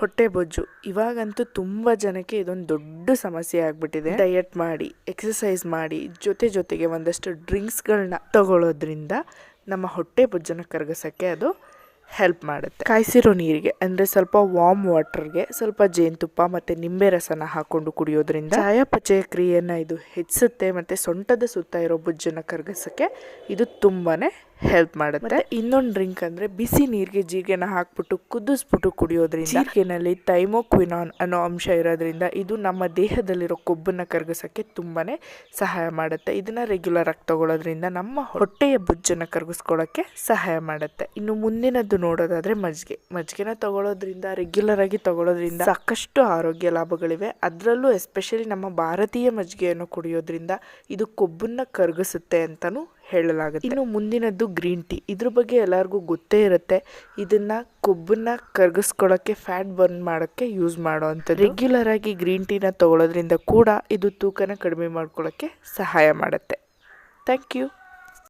ಹೊಟ್ಟೆ ಬೊಜ್ಜು. ಇವಾಗಂತೂ ತುಂಬ ಜನಕ್ಕೆ ಇದೊಂದು ದೊಡ್ಡ ಸಮಸ್ಯೆ ಆಗ್ಬಿಟ್ಟಿದೆ. ಡಯಟ್ ಮಾಡಿ ಎಕ್ಸಸೈಸ್ ಮಾಡಿ, ಜೊತೆ ಜೊತೆಗೆ ಒಂದಷ್ಟು ಡ್ರಿಂಕ್ಸ್ಗಳನ್ನ ತಗೊಳ್ಳೋದ್ರಿಂದ ನಮ್ಮ ಹೊಟ್ಟೆ ಬೊಜ್ಜನ್ನು ಕರಗಿಸೋಕ್ಕೆ ಅದು ಹೆಲ್ಪ್ ಮಾಡುತ್ತೆ. ಕಾಯಿಸಿರೋ ನೀರಿಗೆ, ಅಂದರೆ ಸ್ವಲ್ಪ ವಾರ್ಮ್ ವಾಟರ್ಗೆ ಸ್ವಲ್ಪ ಜೇನುತುಪ್ಪ ಮತ್ತು ನಿಂಬೆ ರಸನ ಹಾಕ್ಕೊಂಡು ಕುಡಿಯೋದ್ರಿಂದ ಚಯಾಪಚಯ ಕ್ರಿಯೆಯನ್ನು ಇದು ಹೆಚ್ಚಿಸುತ್ತೆ, ಮತ್ತು ಸೊಂಟದ ಸುತ್ತ ಇರೋ ಬೊಜ್ಜನ್ನು ಕರಗಿಸೋಕ್ಕೆ ಇದು ತುಂಬಾ ಹೆಲ್ಪ್ ಮಾಡುತ್ತೆ. ಇನ್ನೊಂದು ಡ್ರಿಂಕ್ ಅಂದರೆ ಬಿಸಿ ನೀರಿಗೆ ಜೀರಿಗೆನ ಹಾಕ್ಬಿಟ್ಟು ಕುದಿಸ್ಬಿಟ್ಟು ಕುಡಿಯೋದ್ರಿಂದ ಜೀರಿಗೆನಲ್ಲಿ ಥೈಮೋಕ್ವಿನಾನ್ ಅನ್ನೋ ಅಂಶ ಇರೋದ್ರಿಂದ ಇದು ನಮ್ಮ ದೇಹದಲ್ಲಿರೋ ಕೊಬ್ಬನ್ನು ಕರಗಿಸೋಕ್ಕೆ ತುಂಬಾ ಸಹಾಯ ಮಾಡುತ್ತೆ. ಇದನ್ನು ರೆಗ್ಯುಲರ್ ಆಗಿ ತಗೊಳ್ಳೋದ್ರಿಂದ ನಮ್ಮ ಹೊಟ್ಟೆಯ ಬೊಜ್ಜನ್ನು ಕರಗಿಸ್ಕೊಳ್ಳೋಕ್ಕೆ ಸಹಾಯ ಮಾಡುತ್ತೆ. ಇನ್ನು ಮುಂದಿನದ್ದು ನೋಡೋದಾದ್ರೆ ಮಜ್ಜಿಗೆ. ಮಜ್ಜಿಗೆನ ತಗೊಳ್ಳೋದ್ರಿಂದ ರೆಗ್ಯುಲರ್ ಆಗಿ ತಗೊಳ್ಳೋದ್ರಿಂದ ಸಾಕಷ್ಟು ಆರೋಗ್ಯ ಲಾಭಗಳಿವೆ. ಅದರಲ್ಲೂ ಎಸ್ಪೆಷಲಿ ನಮ್ಮ ಭಾರತೀಯ ಮಜ್ಜಿಗೆಯನ್ನು ಕುಡಿಯೋದ್ರಿಂದ ಇದು ಕೊಬ್ಬನ್ನ ಕರಗಿಸುತ್ತೆ ಅಂತಲೂ ಹೇಳಲಾಗುತ್ತೆ. ಇನ್ನು ಮುಂದಿನದ್ದು ಗ್ರೀನ್ ಟೀ. ಇದ್ರ ಬಗ್ಗೆ ಎಲ್ಲರಿಗೂ ಗೊತ್ತೇ ಇರುತ್ತೆ, ಇದನ್ನ ಕೊಬ್ಬನ್ನ ಕರಗಿಸ್ಕೊಳ್ಳೋಕ್ಕೆ ಫ್ಯಾಟ್ ಬರ್ನ್ ಮಾಡೋಕ್ಕೆ ಯೂಸ್ ಮಾಡೋವಂಥದ್ದು ರೆಗ್ಯುಲರ್ ಆಗಿ ಗ್ರೀನ್ ಟೀನ ತಗೊಳ್ಳೋದ್ರಿಂದ ಕೂಡ ಇದು ತೂಕನ ಕಡಿಮೆ ಮಾಡ್ಕೊಳ್ಳೋಕ್ಕೆ ಸಹಾಯ ಮಾಡುತ್ತೆ. Thank you.